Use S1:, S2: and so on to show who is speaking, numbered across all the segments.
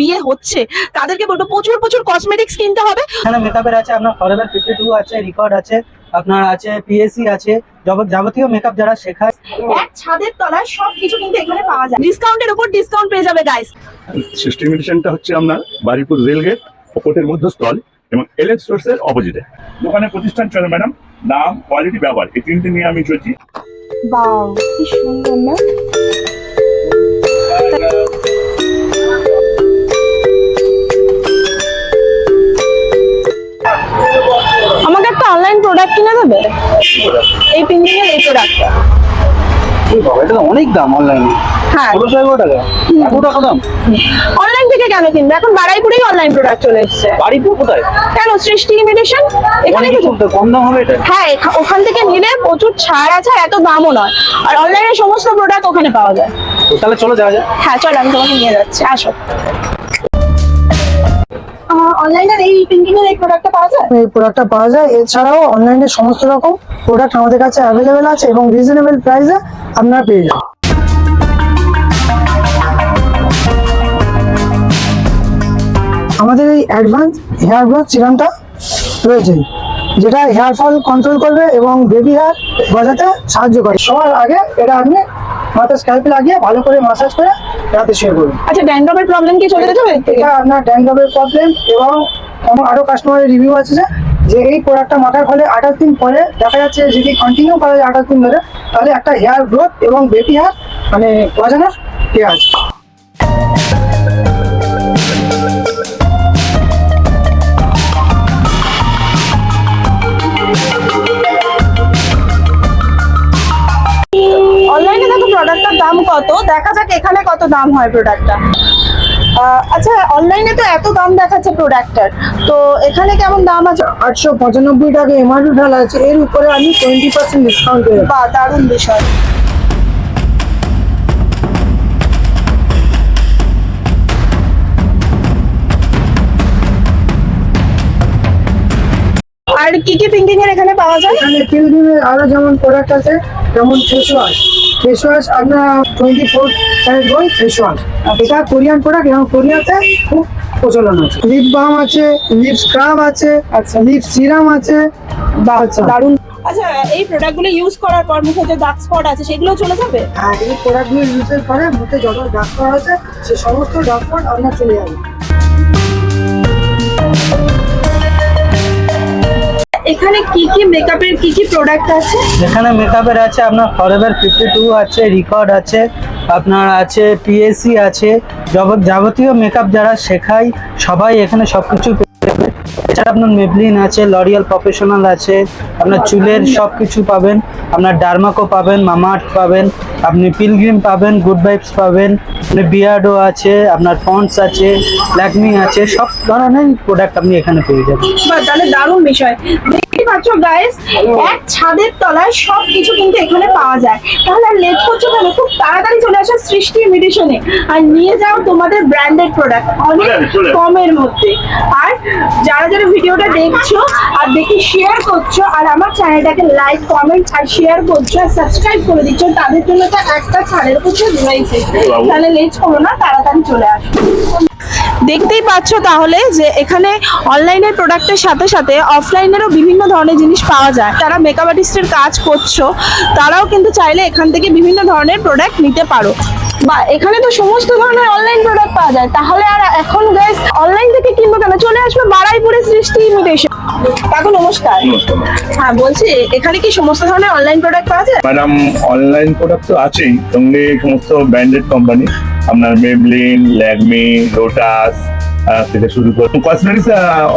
S1: বিয়ে হচ্ছে। তাদেরকে বলব প্রচুর প্রচুর কসমেটিক্স কিনতে হবে।
S2: এখানে মেকআপের আছে আপনার ফরেভার ফিফটি টু আছে রেকর্ড আছে আপনার আছে পিএসসি আছে যাবতীয় মেকআপ যারা শেখায়।
S1: এক ছাদের তলায় সবকিছু কিন্তু এখানে পাওয়া যায়। ডিসকাউন্টের উপর ডিসকাউন্ট পেয়ে যাবে গাইস
S3: সিস্টেম মেডিসিনটা হচ্ছে আপনার বারিপুর রেলগেট কোর্টের মধ্যস্থল এবং এলএন স্টোর্স এর অপোজিটে দোকানে প্রতিষ্ঠান চলে ম্যাডাম দাম কোয়ালিটি ব্যবহার এই তিনটে নিয়ে আমি চলছি।
S1: বাও কি সুন্দর না? প্রোডাক্ট কিনে দেবে এই পিন্ডিং এর এই প্রোডাক্টটা
S2: এটা তো অনেক দাম অনলাইনে
S1: হ্যাঁ।
S2: ষোলোশো এগারো টাকা। এত টাকা দাম?
S1: অনলাইন থেকে কেন কিনবে? এখন বাড়াইপুরেই অনলাইন প্রোডাক্ট চলে এসেছে।
S2: বাড়িপুর কোথায়?
S1: কেন? সৃষ্টি ইমিটেশন এখানে কিছু
S2: কম দাম হবে এটা?
S1: হ্যাঁ ওখান থেকে নিলে প্রচুর ছাড় আছে এত দামও নয়। আর অনলাইনে সমস্ত প্রোডাক্ট ওখানে পাওয়া যায়।
S2: তাহলে চলো যাওয়া যায়
S1: হ্যাঁ চল আমি তোমাকে নিয়ে যাচ্ছি। আসো। এই প্রিন্টিং এর এই প্রোডাক্টটা পাওয়া যায়?
S4: এই প্রোডাক্টটা পাওয়া যায়। এছাড়াও অনলাইনে সমস্ত রকম প্রোডাক্ট আমাদের কাছে অ্যাভেলেবেল আছে এবং রিজনেবল প্রাইসে আপনারা পেয়ে যাবেন। আমাদের এই অ্যাডভান্স হেয়ার গ্রোথ সিরামটা রয়েছে যেটা হেয়ার ফল কন্ট্রোল করবে এবং বেবি হেয়ার গজাতে সাহায্য করে। সবার আগে এটা আপনি মাথায় স্ক্যাল্পে লাগিয়ে ভালো করে মাসাজ করে রাতে শুয়ে করবেন
S1: আচ্ছা ড্যান্ড্রফের প্রবলেম কি চলে যাবে?
S4: এটা আপনার ড্যান্ড্রফের প্রবলেম এবং আমার আরও কাস্টমারের রিভিউ আছে যে যে এই প্রোডাক্টটা মাথার ফলে আঠাশ দিন পরে দেখা যাচ্ছে যদি কন্টিনিউ করা যায় আঠাশ দিন ধরে, তাহলে একটা হেয়ার গ্রোথ এবং বেবি হেয়ার মানে গজানোর ইয়ে আছে।
S1: অনলাইনে দেখো প্রোডাক্টটার দাম কত? দেখা যাক এখানে কত দাম হয় প্রোডাক্টটা আচ্ছা অনলাইনে তো এত দাম দেখাচ্ছে প্রোডাক্টটার তো এখানে কেমন দাম আছে?
S4: আটশো পঁচানব্বই টাকা এমআরপি ফেলা আছে। এর উপরে আমি টোয়েন্টি পার্সেন্ট ডিসকাউন্ট দেবো।
S1: বা দারুণ বিষয়। আর কি কি প্রিন্টিং এর এখানে পাওয়া যায়?
S4: এখানে পিলগ্রিমের আরও যেমন প্রোডাক্ট আছে যেমন ফেস ওয়াশ ফেস ওয়াশ আপনার twenty four carat gold face wash এটা কোরিয়ান প্রোডাক্ট এবং কোরিয়াতে খুব প্রচলন আছে। লিপ বাম আছে লিপ স্ক্রাব আছে
S1: আচ্ছা।
S4: লিপ সিরাম আছে বা আচ্ছা
S1: দারুণ। আচ্ছা এই প্রোডাক্টগুলো ইউজ করার পর মুখে যে ডার্ক স্পট আছে সেগুলো চলে যাবে?
S4: হ্যাঁ এই প্রোডাক্টগুলো ইউজের পরে মুখে যত ডাক করা আছে সে সমস্ত ডাক আপনার চলে যাবে।
S1: এখানে কি কি মেকআপের কি কি প্রোডাক্ট আছে?
S2: এখানে মেকআপের আছে আপনার ফরএভার ফিফটি টু আছে রেকর্ড আছে, আপনার আছে পিএসসি আছে, যাবত- যাবতীয় মেকআপ যারা শেখায়, সবাই এখানে সব কিছু এছাড়া আপনার মেবলিন আছে লরিয়াল প্রফেশনাল আছে আপনার চুলের সব কিছু পাবেন আপনার ডার্মাকো পাবেন মামার্ট পাবেন আপনি পিলগ্রিম পাবেন গুড ভাইবস পাবেন আপনি বিয়ার্ডো আছে আপনার পন্ডস আছে ল্যাকমি আছে সব ধরনের প্রোডাক্ট আপনি এখানে পেয়ে যাবেন।
S1: তাহলে দারুণ বিষয়। দেখতে পাচ্ছ গাইস এক ছাদের তলায় সব কিছু কিন্তু এখানে পাওয়া যায়। তাহলে আর লেট করছ কেন? খুব তাড়াতাড়ি চলে আসো সৃষ্টি মেডিসনে আর নিয়ে যাও তোমাদের ব্র্যান্ডেড প্রোডাক্ট অনেক। কমের মধ্যে। আর যারা যারা ভিডিওটা দেখছ আর দেখে শেয়ার করছ আর আমার চ্যানেলটাকে লাইক কমেন্ট আর শেয়ার করছ আর সাবস্ক্রাইব করে দিচ্ছ। তাদের জন্য তো একটা ছাড়ের কিছু রয়েছে। তাহলে লেট করো না তাড়াতাড়ি চলে আসো। দেখতেই পাচ্ছ তাহলে যে এখানে অনলাইনের প্রোডাক্টের সাথে সাথে অফলাইনেরও বিভিন্ন ধরনের জিনিস পাওয়া যায়। তারা মেকআপ আর্টিস্টের কাজ করছ তারাও কিন্তু চাইলে এখান থেকে বিভিন্ন ধরনের প্রোডাক্ট নিতে পারো। বা এখানে তো সমস্ত ধরনের অনলাইন প্রোডাক্ট পাওয়া যায়। তাহলে আর এখন গাইস অনলাইন থেকে কিনবো কেন? চলে আসবে বারাইপুরে সৃষ্টি ইমিটেশন কাকু নমস্কার। হ্যাঁ বলছি এখানে কি সমস্ত ধরনের অনলাইন প্রোডাক্ট পাওয়া যায়?
S3: ম্যাডাম অনলাইন প্রোডাক্ট তো আছেই। সঙ্গে সমস্ত ব্র্যান্ডেড কোম্পানি আপনার মেবলিন ল্যাগমি লোটাস থেকে শুরু করে কসমেটিক্স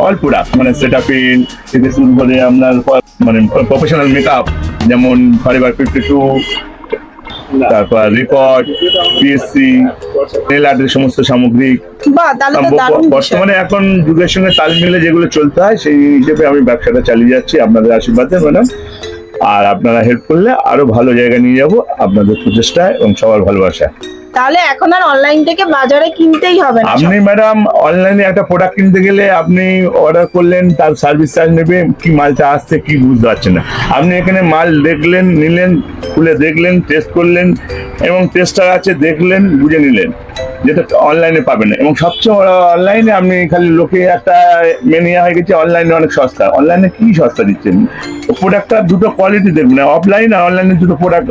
S3: অল প্রোডাক্ট মানে সেটাফিল থেকে শুরু করে আপনার মানে প্রফেশনাল মেকআপ যেমন ফাইবার ফিফটি টু তারপর রেকর্ড পিএসসি নেল আর্টের সমস্ত সামগ্রী।
S1: বা তাহলে তো দারুণ বিষয়।
S3: বর্তমানে এখন যুগের সঙ্গে তাল মিলে যেগুলো চলতে হয় সেই হিসেবে আমি ব্যবসাটা চালিয়ে যাচ্ছি। আপনাদের আশীর্বাদে ম্যাডাম। আর আপনারা হেল্প করলে আরও ভালো জায়গা নিয়ে যাব আপনাদের প্রচেষ্টা এবং সবার ভালোবাসায়।
S1: তাহলে এখন আর অনলাইন থেকে বাজারে কিনতেই হবে না
S3: আপনি ম্যাডাম অনলাইনে একটা প্রোডাক্ট কিনতে গেলে আপনি অর্ডার করলেন তার সার্ভিস চার্জ নেবে কি মালটা আসছে কি বুঝতে পারছেন না। আপনি এখানে মাল দেখলেন নিলেন খুলে দেখলেন টেস্ট করলেন এবং টেস্টার আছে দেখলেন বুঝে নিলেন। যেটা অনলাইনে পাবেন। না এবং সবচেয়ে অনলাইনে আপনি খালি লোকে একটা মেনিয়া হয়ে গেছে অনলাইনে অনেক সস্তা। অনলাইনে কি সস্তা দিচ্ছেন? প্রোডাক্টটা দুটো কোয়ালিটি দেখবেন অফলাইন আর অনলাইনে দুটো প্রোডাক্ট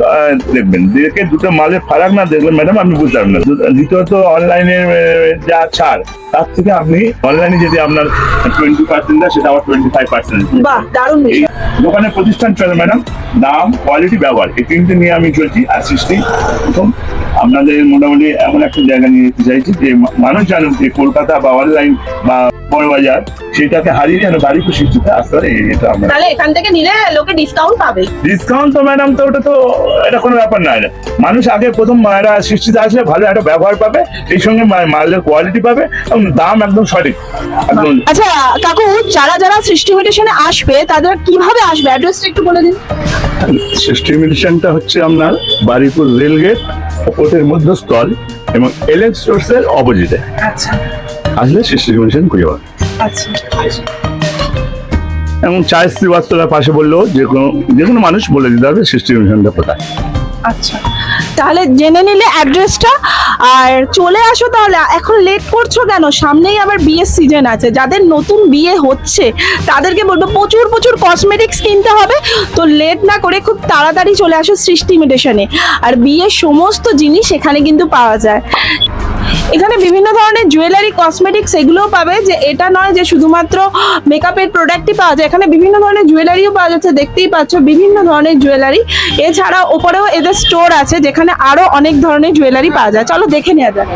S3: দেখবেন। দেখে দুটো মালের ফারাক না দেখবেন ম্যাডাম আপনি বুঝতে পারবেন না দ্বিতীয়ত অনলাইনে যা ছাড় তার থেকে আপনি অনলাইনে যদি আপনার টোয়েন্টি পার্সেন্ট দেয় সেটা আবার টোয়েন্টি ফাইভ পার্সেন্ট দোকানে প্রতিষ্ঠান চলে ম্যাডাম দাম কোয়ালিটি ব্যবহার এই তিনটে নিয়ে আমি চলছি আর সৃষ্টি প্রথম আপনাদের মোটামুটি এমন একটা জায়গা নিয়ে যেতে চাইছি যে মানুষ জানুক যে কলকাতা বা অনলাইন বা বড় বাজার সেটাকে হারিয়ে যেন বাড়ি সৃষ্টিতে আসতে পারে এটা আমরা
S1: তাহলে এখান থেকে নিলে লোকে ডিসকাউন্ট পাবে।
S3: ডিসকাউন্ট তো ম্যাডাম তো ওটা তো এটা কোনো ব্যাপার না এটা মানুষ আগে প্রথম মায়েরা সৃষ্টিতে আসলে ভালো একটা ব্যবহার পাবে এই সঙ্গে মালের কোয়ালিটি পাবে এবং দাম একদম সঠিক। একদম
S1: আচ্ছা কাকু যারা যারা সৃষ্টি মেডিটেশনে আসবে তাদের কীভাবে আসবে? অ্যাড্রেসটা একটু বলে দিন।
S3: সৃষ্টি মিশনটা হচ্ছে আপনার বারিপুর রেলগেট ওপরের মধ্যস্থল এবং এলএন স্টোর্স এর অপোজিটে।
S1: আচ্ছা।
S3: আসলে সৃষ্টি মিশন খুঁজে পাবে
S1: আচ্ছা।
S3: এবং চায় শ্রীবাস্তবের পাশে বললেও যে কোনো যে কোনো মানুষ বলে দিতে হবে সৃষ্টি মিশনটা কোথায়?
S1: আচ্ছা। তাহলে জেনে নিলে অ্যাড্রেসটা আর চলে আসো তাহলে, এখন লেট করছ কেন? সামনেই আবার বিয়ের সিজন আছে। যাদের নতুন বিয়ে হচ্ছে, তাদেরকে বলব প্রচুর প্রচুর কসমেটিক্স কিনতে হবে। তো লেট না করে খুব তাড়াতাড়ি চলে আসো সৃষ্টি মেডিশনে আর বিয়ের সমস্ত জিনিস এখানে কিন্তু পাওয়া যায়। এখানে বিভিন্ন ধরনের জুয়েলারি কসমেটিক্স এগুলোও পাবে যে এটা নয় যে শুধুমাত্র মেকআপের প্রোডাক্টই পাওয়া যায়। এখানে বিভিন্ন ধরনের জুয়েলারিও পাওয়া যাচ্ছে, দেখতেই পাচ্ছ বিভিন্ন ধরনের জুয়েলারি এছাড়া ওপরেও এদের স্টোর আছে যেখানে আরও অনেক ধরনের জুয়েলারি পাওয়া যায়। চলো দেখে নেওয়া যাক।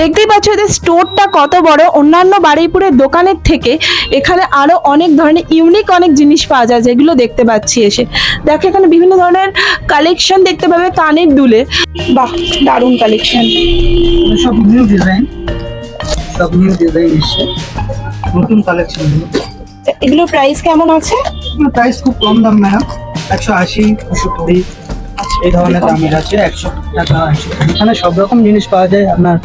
S1: দেখতেই পাচ্ছ এদের স্টোরটা কত বড়। অন্যান্য বারুইপুরের দোকানের থেকে এখানে আরও অনেক ধরনের ইউনিক অনেক জিনিস পাওয়া যায় যেগুলো দেখতে পাচ্ছি এসে। দেখো এখানে বিভিন্ন ধরনের কালেকশন দেখতে পাবে কানের দুলে। বাহ দারুণ কালেকশন
S2: সব নিউ ডিজাইন সব নিউ ডিজাইন এসছে নতুন কালেকশন
S1: এগুলোর প্রাইস কেমন আছে?
S2: প্রাইস খুব কম দাম ম্যাডাম একশো আশি একশো কুড়ি এই ধরনের দামের আছে একশো টাকা একশো এখানে সব রকম জিনিস পাওয়া যায়। আপনার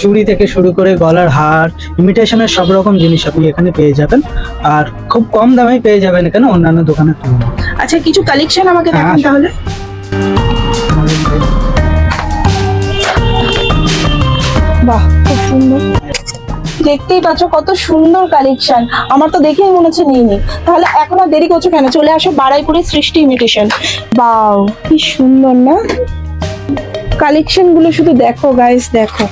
S2: চুড়ি থেকে শুরু করে গলার হার ইমিটেশনের সব রকম জিনিস আপনি এখানে পেয়ে যাবেন। আর খুব কম দামে পেয়ে যাবেন এখানে অন্যান্য দোকানের তুলনায়।
S1: আচ্ছা কিছু কালেকশন আমাকে দেখান
S2: হ্যাঁ।
S1: তাহলে। বাহ খুব সুন্দর। দেখতেই পাচ্ছ কত সুন্দর কালেকশন। আমার তো দেখেই মনে হচ্ছে নিয়ে নি তাহলে এখন আর দেরি করছ কেন? চলে আসো বাড়াইপুরের সৃষ্টি ইমিটেশন বাও, কি সুন্দর না? কালেকশনগুলো শুধু দেখো গাইস দেখো।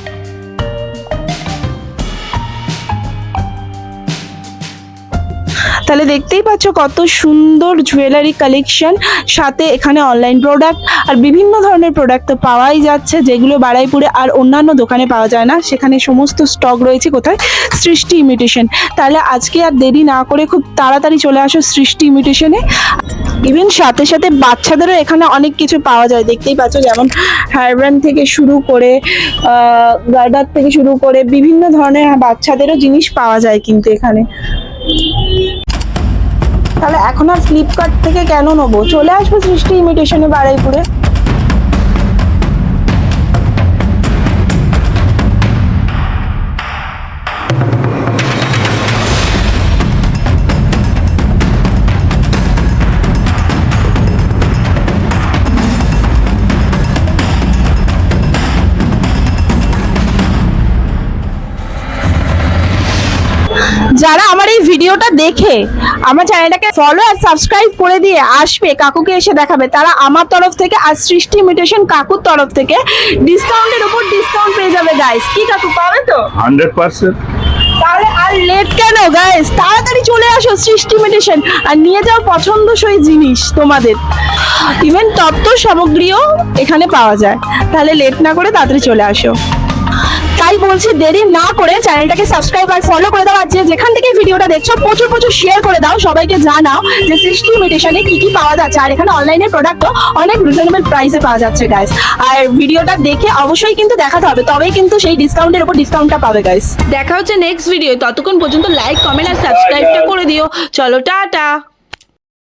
S1: তাহলে দেখতেই পাচ্ছ কত সুন্দর জুয়েলারি কালেকশন সাথে এখানে অনলাইন প্রোডাক্ট আর বিভিন্ন ধরনের প্রোডাক্ট তো পাওয়াই যাচ্ছে, যেগুলো বাড়াইপুরে আর অন্যান্য দোকানে পাওয়া যায় না। সেখানে সমস্ত স্টক রয়েছে কোথায়? সৃষ্টি ইমিটেশন তাহলে আজকে আর দেরি না করে খুব তাড়াতাড়ি চলে আসো সৃষ্টি ইমিটেশনে ইভেন সাথে সাথে বাচ্চাদেরও এখানে অনেক কিছু পাওয়া যায়। দেখতেই পাচ্ছ যেমন হেয়ার থেকে শুরু করে গার্ডার থেকে শুরু করে বিভিন্ন ধরনের বাচ্চাদেরও জিনিস পাওয়া যায় কিন্তু এখানে। তাহলে এখন আর ফ্লিপকার্ট থেকে কেন নেব? চলে আসব সৃষ্টি ইমিটেশনে বাড়াইপুরে যারা আমার ভিডিওটা দেখে আমার চ্যানেলটাকে ফলো আর সাবস্ক্রাইব করে দিয়ে আসবে কাকুকে এসে দেখাবে। তারা আমার তরফ থেকে আর সৃষ্টি ইমিটেশন কাকুর তরফ থেকে ডিসকাউন্টের উপর ডিসকাউন্ট পেয়ে যাবে গাইস কি কাকু পাবে তো?
S3: Hundred percent.
S1: তাহলে আর লেট কেন গাইস তাড়াতাড়ি চলে আসো সৃষ্টি মেডিসিন আর নিয়ে যাও পছন্দসই জিনিস তোমাদের। ইভেন তত্ত্ব সামগ্রীও এখানে পাওয়া যায়। তাহলে লেট না করে তাড়াতাড়ি চলে আসো। তাই বলছি দেরি না করে চ্যানেলটাকে সাবস্ক্রাইব আর ফলো করে দাও। আর যে যেখান থেকে ভিডিওটা দেখছ প্রচুর প্রচুর শেয়ার করে দাও। সবাইকে জানাও যে সৃষ্টি মেডিসিনে কি কি পাওয়া যাচ্ছে। আর এখানে অনলাইনে প্রোডাক্টও অনেক রিজনেবল প্রাইসে পাওয়া যাচ্ছে গাইস আর ভিডিওটা দেখে অবশ্যই কিন্তু দেখাতে হবে। তবেই কিন্তু সেই ডিসকাউন্টের উপর ডিসকাউন্টটা পাবে গাইস দেখা হচ্ছে নেক্সট ভিডিও ততক্ষণ পর্যন্ত লাইক কমেন্ট আর সাবস্ক্রাইবটা করে দিও। চলো টাটা।